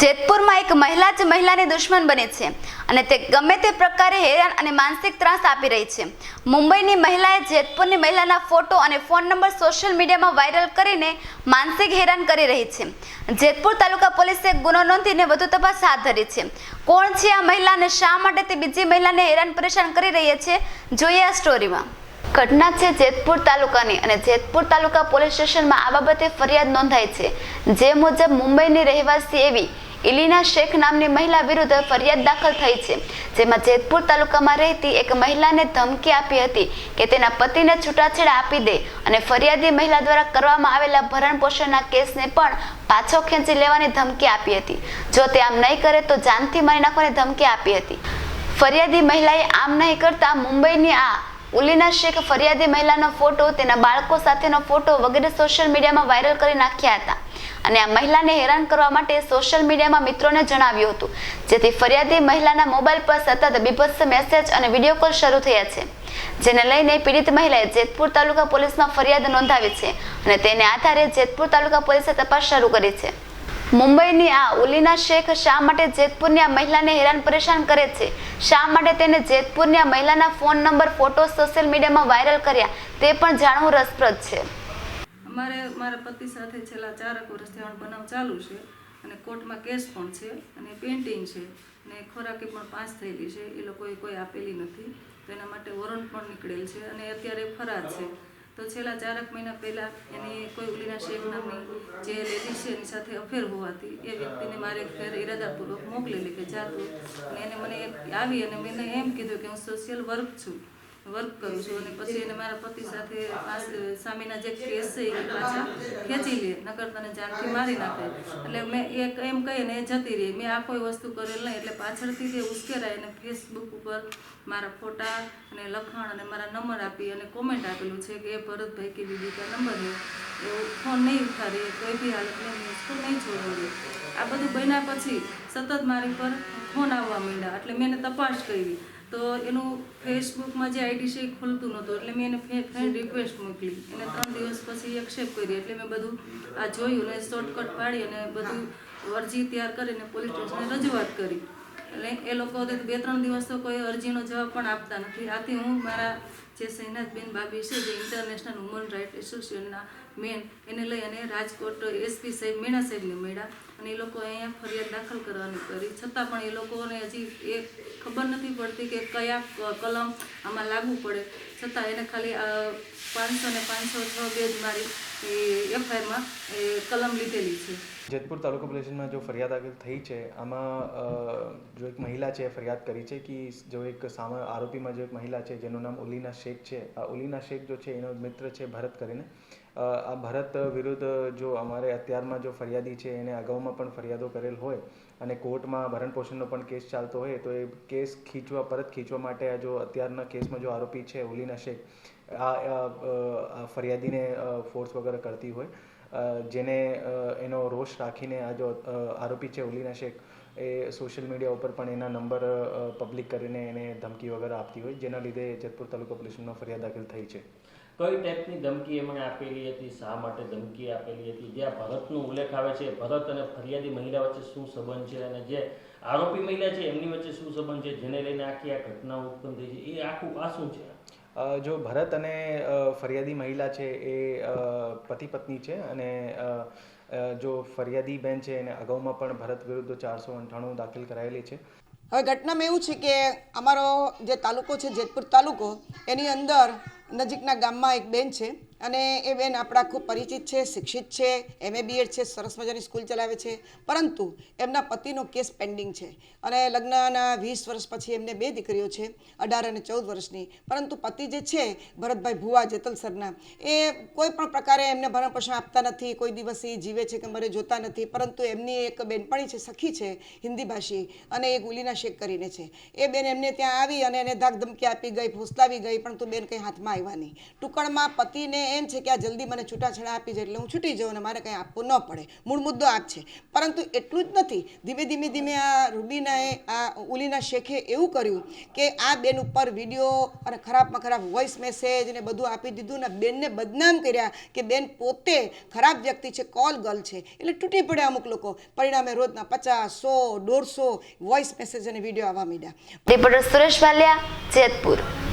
જેતપુરમાં એક મહિલા જ મહિલાની દુશ્મન બને છે અને તે ગમે તે પ્રકારે હેરાન અને માનસિક ત્રાસ આપી રહી છે. મુંબઈની મહિલાએ જેતપુરની મહિલાના ફોટો અને ફોન નંબર સોશિયલ મીડિયામાં વાયરલ કરીને માનસિક હેરાન કરી રહી છે. જેતપુર તાલુકા પોલીસે ગુનો નોંધીને વધુ તપાસ હાથ ધરી છે. કોણ છે આ મહિલા અને શા માટે તે બીજી મહિલાને હેરાન પરેશાન કરી રહી છે? જોઈએ આ સ્ટોરીમાં. ઘટના છે જેતપુર તાલુકાની અને જેતપુર તાલુકા પોલીસ સ્ટેશનમાં આ બાબતે ફરિયાદ નોંધાઈ છે. જે મુજબ મુંબઈની રહેવાસી એવી ઇલીના શેખ નામની મહિલા વિરુદ્ધ ફરિયાદ દાખલ થઈ છે. જેમાં જેતપુર તાલુકામાં રહેતી એક મહિલાને ધમકી આપી હતી કે તેના પતિને છૂટાછેડા આપી દે અને ફરિયાદી મહિલા દ્વારા કરવામાં આવેલા ભરણ પોષણના કેસને પણ પાછો ખેંચી લેવાની ધમકી આપી હતી. જો તે આમ નહીં કરે તો જાનથી મારી નાખવાની ધમકી આપી હતી. ફરિયાદી મહિલાએ આમ નહીં કરતા મુંબઈની આ ઉલીના શેખ ફરિયાદી મહિલાનો ફોટો તેના બાળકો સાથેનો ફોટો વગેરે સોશિયલ મીડિયામાં વાયરલ કરી નાખ્યા હતા. અને આ મહિલાને હેરાન કરવા માટે સોશિયલ મીડિયામાં મિત્રોને જણાવ્યું હતું. જેથી ફરિયાદી મહિલાના મોબાઈલ પર સતત બીભત્સ મેસેજ અને વીડિયો કોલ શરૂ થયા છે. જેને લઈને પીડિત મહિલાએ જેતપુર તાલુકા પોલીસમાં ફરિયાદ નોંધાવી છે અને તેને આધારે જેતપુર તાલુકા પોલીસે તપાસ શરૂ કરી છે. મુંબઈની આ ઉલીના શેખ શા માટે જેતપુરની આ મહિલાને હેરાન પરેશાન કરે છે? શા માટે તેને જેતપુરની આ મહિલાના ફોન નંબર ફોટો સોશિયલ મીડિયામાં વાયરલ કર્યા? તે પણ જાણવું રસપ્રદ છે. અમારે મારા પતિ સાથે છેલ્લા ચારક વર્ષથી આણ બનાવ ચાલુ છે અને કોર્ટમાં કેસ પણ છે અને પેઇન્ટિંગ છે અને ખોરાકી પણ પાસ થયેલી છે. એ લોકોએ કોઈ આપેલી નથી. તો એના માટે વોરંટ પણ નીકળેલ છે અને અત્યારે ફરાર છે. તો છેલ્લા ચારક મહિના પહેલાં એની કોઈ ઉલીના શેખ નામની જે લેડીઝ છે એની સાથે અફેર હોવાથી એ વ્યક્તિને મારે ઘરે ઇરાદાપૂર્વક મોકલેલી કે જાતું અને એને મને આવી અને મેં એમ કીધું કે હું સોશિયલ વર્ક છું. વર્ક કરું છું અને પછી એને મારા પતિ સાથે સામેના જે કેસ છે એ પાછા ખેંચી લે, નકર તને જાનથી મારી નાખે. એટલે મેં એક એમ કહીને એ જતી રહી, મેં આ કોઈ વસ્તુ કરેલ નહીં, એટલે પાછળથી તે ઉશ્કેરાય અને ફેસબુક ઉપર મારા ફોટા અને લખાણ અને મારા નંબર આપી અને કોમેન્ટ આપેલું છે કે, એ ભરતભાઈ કે બીજી કા નંબર હે એવો ફોન નહીં ઉઠારે, કોઈ બી હાલતમાં મુશ્કેલ નહીં જોવા જોઈએ આ બધું બન્યા પછી સતત મારી પર ફોન આવવા માંડ્યા, એટલે મેં તપાસ કરી. તો એનું ફેસબુકમાં જે આઈડી છે એ ખુલતું નહોતું. એટલે મેં એને ફ્રેન્ડ રિક્વેસ્ટ મોકલી. એને ત્રણ દિવસ પછી એક્સેપ્ટ કરી. એટલે મેં બધું આ જોયું ને શોર્ટકટ પાડી અને બધું અરજી તૈયાર કરીને પોલીસ સ્ટેશને રજૂઆત કરી. એટલે એ લોકો બે ત્રણ દિવસ તો કોઈ અરજીનો જવાબ પણ આપતા નથી. આથી હું મારા જે સૈનાથબેન બાબી છે, જે ઇન્ટરનેશનલ વુમન રાઇટ એસોસિએશનના મેન એને લઈ અને રાજકોટ એસપી સાહેબ મીણા સાહેબને મળ્યા અને એ લોકો અહીંયા ફરિયાદ દાખલ કરવાની કરી. છતાં પણ એ લોકોને હજી એ ખબર નથી પડતી કે કયા કલમ આમાં લાગુ પડે. છતાં એને ખાલી પાંચસો ને પાંચસો છ બે જ મારી એફઆઈઆરમાં કલમ લીધેલી છે. જેતપુર તાલુકા પોલીસમાં જો ફરિયાદ આગળ થઈ છે, આમાં જો એક મહિલા છે ફરિયાદ કરી છે કે જો એક સામે આરોપીમાં જો એક મહિલા છે જેનું નામ ઉલીના શેખ છે, આ ઉલીના શેખ જો છે એનો મિત્ર છે ભરત કરીને આ ભરત વિરુદ્ધ જો અમારે અત્યારમાં જો ફરિયાદી છે એને અગાઉમાં પણ ફરિયાદો કરેલ હોય અને કોર્ટમાં ભરણ પોષણનો પણ કેસ ચાલતો હોય તો એ કેસ ખીંચવા, પરત ખીંચવા માટે આ જો અત્યારના કેસમાં જો આરોપી છે ઉલીના શેખ, આ ફરિયાદીને ફોર્સ વગેરે કરતી હોય જેને એનો રોષ રાખીને આ જો આરોપી છે ઉલીના શેખ, એ સોશિયલ મીડિયા ઉપર પણ એના નંબર પબ્લિક કરીને એને ધમકી વગેરે આપતી હોય, જેના લીધે જેતપુર તાલુકા પોલીસમાં ફરિયાદ દાખલ થઈ છે. કઈ ટાઈપની ધમકી એમણે આપેલી હતી, શા માટે ધમકી આપેલી હતી? જ્યાં ભરતનો ઉલ્લેખ આવે છે, ભરત અને ફરિયાદી મહિલા વચ્ચે શું સંબંધ છે અને જે આરોપી મહિલા છે, એમની વચ્ચે શું સંબંધ છે, જેને લઈને આખી આ ઘટના ઉત્પન્ન થઈ છે, એ આખું આ શું છે? જો ભરત અને ફરિયાદી મહિલા છે એ પતિ પત્ની છે અને જો ફરિયાદી બેન છે એને અગાઉમાં પણ ભરત વિરુદ્ધ ચારસો અંઠાણું દાખલ કરાયેલી છે. હવે ઘટનામાં એવું છે કે અમારો જે તાલુકો છે, જેતપુર તાલુકો, એની અંદર નજીકના ગામમાં એક બેન છે. અને એ બેન આપણા ખૂબ પરિચિત છે, શિક્ષિત છે એમએ બીએડ છે, સરસ મજાની સ્કૂલ ચલાવે છે. પરંતુ એમના પતિનો કેસ પેન્ડિંગ છે. અને લગ્નના વીસ વર્ષ પછી એમને બે દીકરીઓ છે, અઢાર અને ચૌદ વર્ષની. પરંતુ પતિ જે છે, ભરતભાઈ ભુવા જેતલસરના એ કોઈ પણ પ્રકારે એમને ભરણ પોષણ આપતા નથી, કોઈ દિવસ એ જીવે છે કે મરે જોતા નથી. પરંતુ એમની એક બેનપણી છે, સખી છે, હિન્દી ભાષી અને એ ગુલીના શેખ કરીને છે. એ બેન એમને ત્યાં આવી અને એને ધાક ધમકી આપી ગઈ, ફોસલાવી ગઈ પરંતુ બેન કંઈ હાથમાં આવ્યા નહીં. ટુકડમાં પતિને એમ છે કે આ જલ્દી મને છૂટાછેડા આપી જાય એટલે હું છૂટી જાઉં અને મારે કંઈ આપવું ન પડે. મૂળ મુદ્દો આ છે. પરંતુ એટલું જ નથી. ધીમે ધીમે ધીમે આ રૂબીનાએ, આ ઉલીના શેખે એવું કર્યું કે આ બેન ઉપર વીડિયો અને ખરાબમાં ખરાબ વોઇસ મેસેજ ને બધું આપી દીધું ને બેનને બદનામ કર્યા કે બેન પોતે ખરાબ વ્યક્તિ છે કોલ ગર્લ છે. એટલે તૂટી પડ્યા અમુક લોકો. પરિણામે રોજના પચાસ, સો, દોઢસો વોઇસ મેસેજ અને વીડિયો આવવા માંડ્યા. સુરેશ વાલિયા, જેતપુર.